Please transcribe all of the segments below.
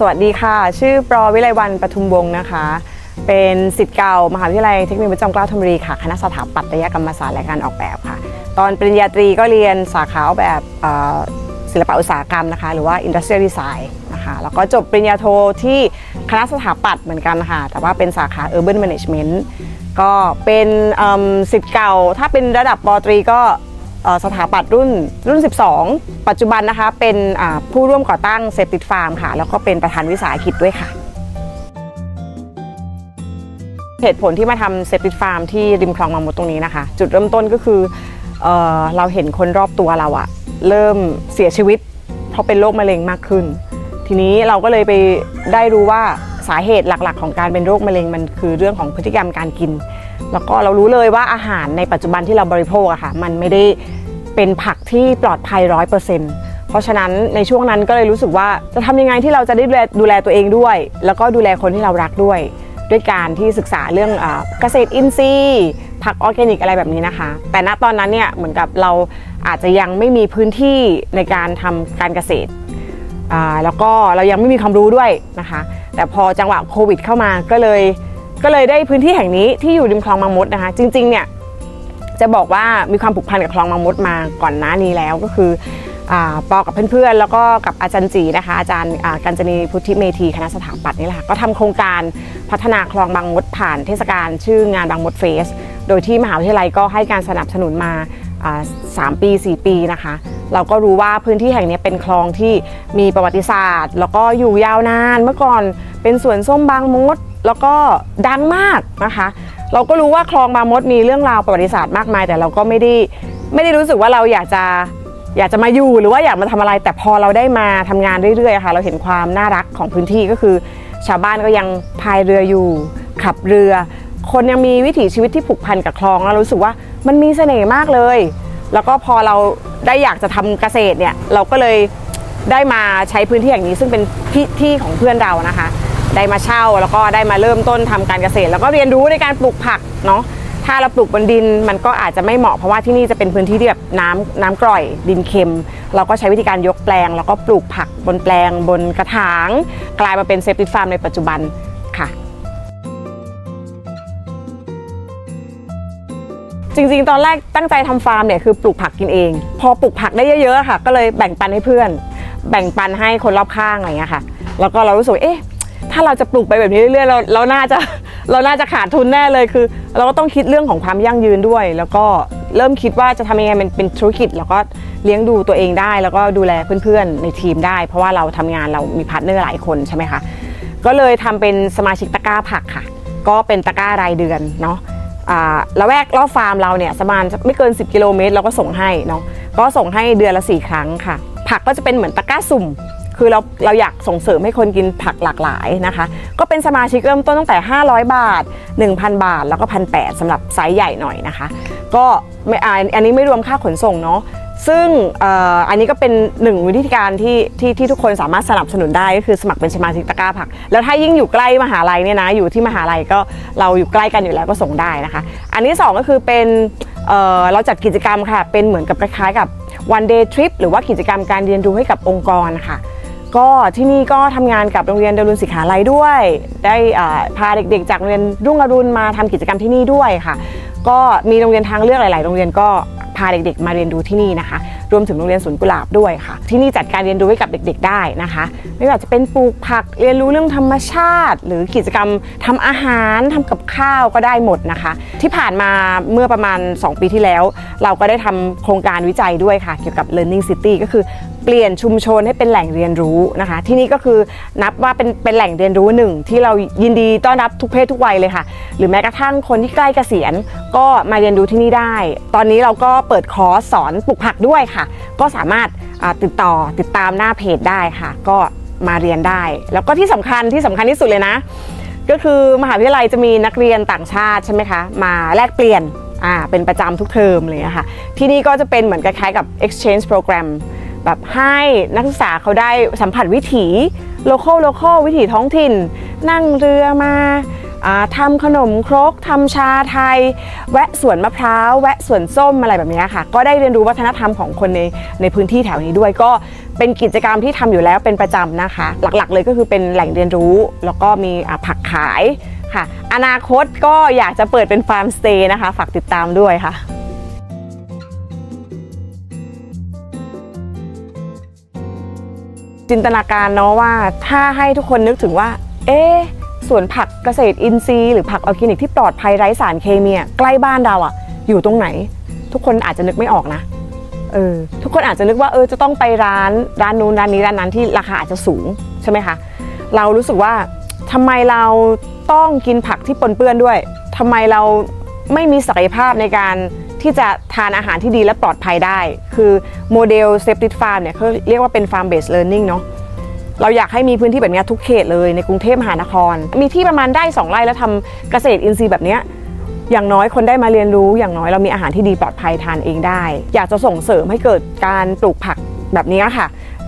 สวัสดีค่ะ ชื่อปรวิไลวันปทุมวงศ์นะคะ เป็นสิทธิ์เก่ามหาวิทยาลัยเทคโนิคพระจอมเกล้าธนบุรีค่ะ คณะสถาปัตยกรรมศาสตร์และการออกแบบค่ะ ตอนปริญญาตรีก็เรียนสาขาออกแบบศิลปะอุตสาหกรรมนะคะ หรือว่า Industrial Design นะคะ แล้วก็จบปริญญาโทที่คณะสถาปัตย์เหมือนกันค่ะ แต่ว่าเป็นสาขา Urban Management ก็เป็นสิทธิ์เก่า ถ้าเป็นระดับปตรีก็ สถาปัตย์รุ่นรุ่น 12 ปัจจุบันนะคะเป็นผู้ร่วมก่อตั้งเซฟติดฟาร์มค่ะ แล้วก็เป็นประธานวิสาหกิจด้วยค่ะเหตุผลที่มาทำเซฟติดฟาร์มที่ริมคลองบางมดตรงนี้นะคะ จุดเริ่มต้นก็คือเออเราเห็นคนรอบตัวเราอะเริ่มเสียชีวิต เพราะเป็นโรคมะเร็งมากขึ้น ทีนี้เราก็เลยไปได้รู้ว่า สาเหตุหลักๆ ของการเป็นโรคมะเร็งมันคือเรื่องของพฤติกรรมการกิน แล้วก็เรารู้เลยว่าอาหารในปัจจุบันที่เราบริโภคอะค่ะมันไม่ได้เป็นผักที่ปลอดภัยร้อยเปอร์เซ็นต์เพราะฉะนั้นในช่วงนั้นก็เลยรู้สึกว่าจะทำยังไงที่เราจะได้ดูแลดูแลตัวเองด้วย แล้วก็ดูแลคนที่เรารักด้วย ด้วยการที่ศึกษาเรื่องอเกษตรอินทรีย์ผักออร์แกนิกอะไรแบบนี้นะคะ แต่ณตอนนั้นเนี่ยเหมือนกับเราอาจจะยังไม่มีพื้นที่ในการทำการเกษตรแล้วก็เรายังไม่มีความรู้ด้วยนะคะ แต่พอจังหวะโควิดเข้ามาก็เลยก็เลยได้พื้นที่แห่งนี้ที่อยู่ริมคลองบางมดนะคะ จริงๆเนี่ยจะบอกว่ามีความผูกพันกับคลองบางมดมาก่อนหน้านี้แล้วก็คือปอกับเพื่อนๆ แล้วก็กับอาจารย์จีนะคะ อาจารย์กัญจนีพุทธิเมธีคณะสถาปัตย์นี่แหละก็ทำโครงการพัฒนาคลองบางมดผ่านเทศกาลชื่องานบางมดเฟส โดยที่มหาวิทยาลัยก็ให้การสนับสนุนมา สามปี4 ปีนะคะ เราก็รู้ว่าพื้นที่แห่งนี้เป็นคลองที่มีประวัติศาสตร์ แล้วก็อยู่ยาวนานเมื่อก่อนเป็นสวนส้มบางมด แล้วก็ดังมากนะคะ เราก็รู้ว่าคลองบางมดมีเรื่องราวประวัติศาสตร์มากมาย แต่เราก็ไม่ได้ไม่ได้รู้สึกว่าเราอยากจะอยากจะมาอยู่หรือว่าอยากมาทำอะไร แต่พอเราได้มาทำงานเรื่อยๆค่ะ เราเห็นความน่ารักของพื้นที่ก็คือ ชาวบ้านก็ยังพายเรืออยู่ ขับเรือ คนยังมีวิถีชีวิตที่ผูกพันกับคลองแล้วเรารู้สึกว่า มันมีเสน่ห์มากเลย แล้วก็พอเราได้อยากจะทำเกษตรเนี่ยเราก็เลยได้มาใช้พื้นที่อย่างนี้ซึ่งเป็นที่ที่ของเพื่อนเรานะคะ ได้มาเช่าแล้วก็ได้มาเริ่มต้นทำการเกษตร แล้วก็เรียนรู้ในการปลูกผักเนาะถ้าเราปลูกบนดินมันก็อาจจะไม่เหมาะเพราะว่าที่นี่จะเป็นพื้นที่ที่แบบน้ำน้ำกร่อยดินเค็ม เราก็ใช้วิธีการยกแปลง แล้วก็ปลูกผักบนแปลงบนกระถาง กลายมาเป็นเซฟติฟาร์มในปัจจุบัน จริงๆ ตอนแรกตั้งใจทำฟาร์มเนี่ยคือปลูกผักกินเอง พอปลูกผักได้เยอะๆค่ะ ก็เลยแบ่งปันให้เพื่อน แบ่งปันให้คนรอบข้างอะไรอย่างเงี้ยค่ะ แล้วก็เรารู้สึกเอ๊ะถ้าเราจะปลูกไปแบบนี้เรื่อยๆเราเราน่าจะเราน่าจะขาดทุนแน่เลยคือ เราก็ต้องคิดเรื่องของความยั่งยืนด้วย แล้วก็เริ่มคิดว่าจะทำยังไงมันเป็นธุรกิจ แล้วก็เลี้ยงดูตัวเองได้ แล้วก็ดูแลเพื่อนๆในทีมได้ เพราะว่าเราทำงานเรามีพาร์ทเนอร์หลายคนใช่ไหมคะก็เลยทำเป็นสมาชิกตะกร้าผักค่ะ ก็เป็นตะกร้ารายเดือนเนาะ ละแวกรอบฟาร์มเราเนี่ยประมาณไม่เกิน 10 กิโลเมตรเราก็ส่งให้เนาะก็ส่งให้เดือนละ 4 ครั้งค่ะ ผักก็จะเป็นเหมือนตะกร้าสุ่ม คือเราเราอยากส่งเสริมให้คนกินผักหลากหลายนะคะ ก็เป็นสมาชิกเริ่มต้นตั้งแต่ 500 บาท 1,000 บาท แล้วก็1,800สำหรับไซส์ใหญ่หน่อยนะคะ ก็ไม่อ่าอันนี้ไม่รวมค่าขนส่งเนาะ ซึ่งอ,อันนี้ก็เป็นหนึ่งวิธีการที่ที่ที่ทุกคนสามารถสนับสนุนได้ก็คือสมัครเป็นสมาชิกตะกร้าผัก แล้วถ้ายิ่งอยู่ใกล้มหาลัยเนี่ยนะอยู่ที่มหาลัยก็เราอยู่ใกล้กันอยู่แล้วก็ส่งได้นะคะ อันที่สองก็คือเป็นเเราจัดกิจกรรมค่ะ เป็นเหมือนกับคล้ายๆกับ one day trip หรือว่ากิจกรรมการเรียนรู้ให้กับองค์กรค่ะ ก็ที่นี่ก็ทำงานกับโรงเรียนดารุณศิขาลัยด้วย ได้พาเด็กๆ จากโรงเรียนรุ่งอรุณมาทำกิจกรรมที่นี่ด้วยค่ะ ก็มีโรงเรียนทางเลือกหลาย ๆ โรงเรียนก็ พาเด็กๆ มาเรียนรู้ที่นี่นะคะ รวมถึงโรงเรียนสวนกุหลาบด้วยค่ะ ที่นี่จัดการเรียนรู้ให้กับเด็ก ๆ ได้นะคะ ไม่ว่าจะเป็นปลูกผักเรียนรู้เรื่องธรรมชาติ หรือกิจกรรมทำอาหารทำกับข้าวก็ได้หมดนะคะ ที่ผ่านมาเมื่อประมาณ 2 ปีที่แล้ว เราก็ได้ทำโครงการวิจัยด้วยค่ะ เกี่ยวกับ Learning City ก็คือ เปลี่ยนชุมชนให้เป็นแหล่งเรียนรู้นะคะ ที่นี่ก็คือนับว่าเป็นเป็นแหล่งเรียนรู้หนึ่งที่เรายินดีต้อนรับทุกเพศทุกวัยเลยค่ะ หรือแม้กระทั่งคนที่ใกล้เกษียณก็มาเรียนรู้ที่นี่ได้ ตอนนี้เราก็เปิดคอร์สสอนปลูกผักด้วยค่ะ ก็สามารถติดต่อติดตามหน้าเพจได้ค่ะ ก็มาเรียนได้ แล้วก็ที่สำคัญที่สำคัญที่สุดเลยนะ ก็คือมหาวิทยาลัยจะมีนักเรียนต่างชาติใช่ไหมคะมาแลกเปลี่ยนอ่าเป็นประจำทุกเทอมเลยะค่ะที่นี่ก็จะเป็นเหมือนคล้ายๆกับ exchange program แบบให้นักศึกษาเขาได้สัมผัสวิถี local local วิถีท้องถิ่น นั่งเรือมาอ่าทำขนมครกทำชาไทย แวะสวนมะพร้าว แวะสวนส้มอะไรแบบนี้ค่ะ ก็ได้เรียนรู้วัฒนธรรมของคนในในพื้นที่แถวนี้ด้วย ก็เป็นกิจกรรมที่ทำอยู่แล้วเป็นประจำนะคะ หลักๆ เลยก็คือเป็นแหล่งเรียนรู้ แล้วก็มีผักขายค่ะ อนาคตก็อยากจะเปิดเป็นฟาร์มสเตย์นะคะ ฝากติดตามด้วยค่ะ จินตนาการเนาะว่าถ้าให้ทุกคนนึกถึงว่า เอ๊สวนผักเกษตรอินทรีย์หรือผักออร์แกนิกที่ปลอดภัยไร้สารเคมีใกล้บ้านเราอะอยู่ตรงไหน ทุกคนอาจจะนึกไม่ออกนะเออทุกคนอาจจะนึกว่าเออจะต้องไปร้านร้านนู้นร้านนี้ร้านนั้นที่ราคาอาจจะสูงใช่ไหมคะเรารู้สึกว่าทำไมเราต้องกินผักที่ปนเปื้อนด้วยทำไมเราไม่มีศักยภาพในการ ที่จะทานอาหารที่ดีและปลอดภัยได้ คือโมเดลเซฟติ f ฟาร์มเนี่ยเขาเรียกว่าเป็น farm based learning เนาะเราอยากให้มีพื้นที่แบบนี้ทุกเขตเลยในกรุงเทพมหานคร มีที่ประมาณได้ 2 ไร่แล้วทำเกษตรอินทรีย์แบบเนี้ยอย่างน้อยคนได้มาเรียนรู้อย่างน้อยเรามีอาหารที่ดีปลอดภัยทานเองได้ อยากจะส่งเสริมให้เกิดการปลูกผักแบบนี้ค่ะ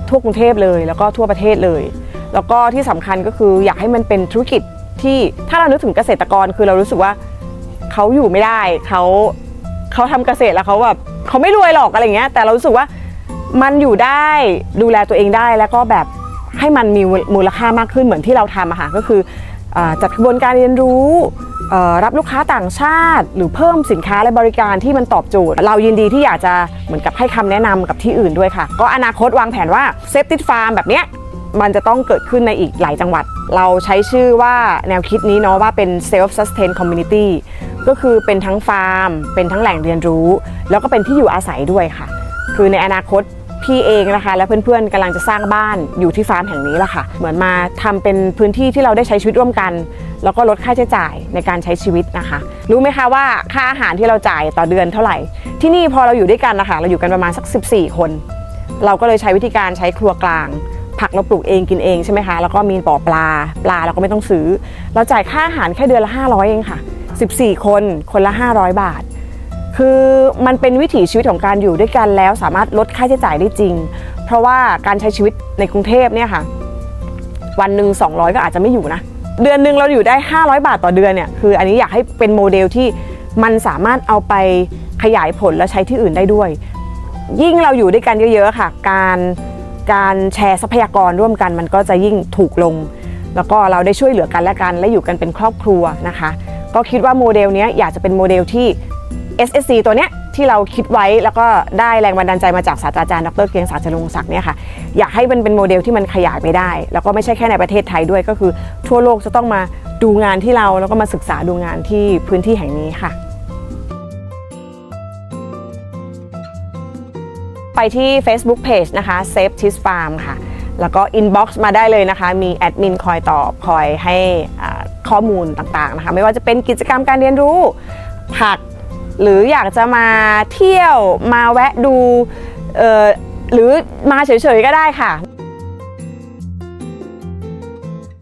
ทั่วกรุงเทพเลยแล้วก็ทั่วประเทศเลย แล้วก็ที่สำคัญก็คืออยากให้มันเป็นธุรกิจที่ถ้าเรานึกถึงเกษตรกรคือเรารู้สึกว่าเขาอยู่ไม่ได้เขา เขาทำเกษตรแล้วเขาแบบเขาไม่รวยหรอกอะไรเงี้ย แต่เรารู้สึกว่ามันอยู่ได้ดูแลตัวเองได้แล้วก็แบบให้มันมีมูลค่ามากขึ้นเหมือนที่เราทำอะค่ะก็คืออจัดกระบวนการเรียนรู้รับลูกค้าต่างชาติ หรือเพิ่มสินค้าและบริการที่มันตอบโจทย์ เรายินดีที่อยากจะเหมือนกับให้คำแนะนำกับที่อื่นด้วยค่ะ ก็อนาคตวางแผนว่าเซฟติ f ฟาร์มแบบเนี้ยมันจะต้องเกิดขึ้นในอีกหลายจังหวัด เราใช้ชื่อว่าแนวคิดนี้เนาะว่าเป็น self sustain community ก็คือเป็นทั้งฟาร์ม เป็นทั้งแหล่งเรียนรู้ แล้วก็เป็นที่อยู่อาศัยด้วยค่ะ คือในอนาคตพี่เองนะคะ และเพื่อนๆกำลังจะสร้างบ้านอยู่ที่ฟาร์มแห่งนี้แหละค่ะ เหมือนมาทำเป็นพื้นที่ที่เราได้ใช้ชีวิตร่วมกัน แล้วก็ลดค่าใช้จ่ายในการใช้ชีวิตนะคะ รู้ไหมคะว่าค่าอาหารที่เราจ่ายต่อเดือนเท่าไหร่ ที่นี่พอเราอยู่ด้วยกันนะคะเราอยู่กันประมาณสัก 14 คน เราก็เลยใช้วิธีการใช้ครัวกลาง ผักเราปลูกเองกินเองใช่ไหมคะแล้วก็มีบ่อปลาปลาเราก็ไม่ต้องซื้อ เราจ่ายค่าอาหารแค่เดือนละ 500 เองค่ะ 14 คน คนละ 500 บาท คือมันเป็นวิถีชีวิตของการอยู่ด้วยกันแล้วสามารถลดค่าใช้จ่ายได้จริง เพราะว่าการใช้ชีวิตในกรุงเทพเนี่ยค่ะ วันหนึ่ง200 ก็อาจจะไม่อยู่นะ เดือนหนึ่งเราอยู่ได้ 500 บาทต่อเดือนเนี่ย คืออันนี้อยากให้เป็นโมเดลที่มันสามารถเอาไปขยายผลและใช้ที่อื่นได้ด้วย ยิ่งเราอยู่ด้วยกันเยอะ ๆ ค่ะ การการแชร์ทรัพยากรร่วมกันมันก็จะยิ่งถูกลง แล้วก็เราได้ช่วยเหลือกันและกันและอยู่กันเป็นครอบครัวนะคะ ก็คิดว่าโมเดลนี้อยากจะเป็นโมเดลที่ SSC ตัวเนี้ยที่เราคิดไว้แล้วก็ได้แรงบันดาลใจมาจากศาสตราจารย์ดรเกรียงศักดิ์จรงศักดิ์เนี่ยค่ะอยากให้มันเป็นโมเดลที่มันขยายไปได้ แล้วก็ไม่ใช่แค่ในประเทศไทยด้วยก็คือ ทั่วโลกจะต้องมาดูงานที่เราแล้วก็มาศึกษาดูงานที่พื้นที่แห่งนี้ค่ะ ไปที่ Facebook Page นะคะ Save Tis Farm ค่ะ แล้วก็ inbox มาได้เลยนะคะ มีแอดมินคอยตอบคอยให้อ่า ข้อมูลต่างๆนะคะไม่ว่าจะเป็นกิจกรรมการเรียนรู้ผัก หรืออยากจะมาเที่ยวมาแวะดูเอ่อหรือมาเฉยๆก็ได้ค่ะ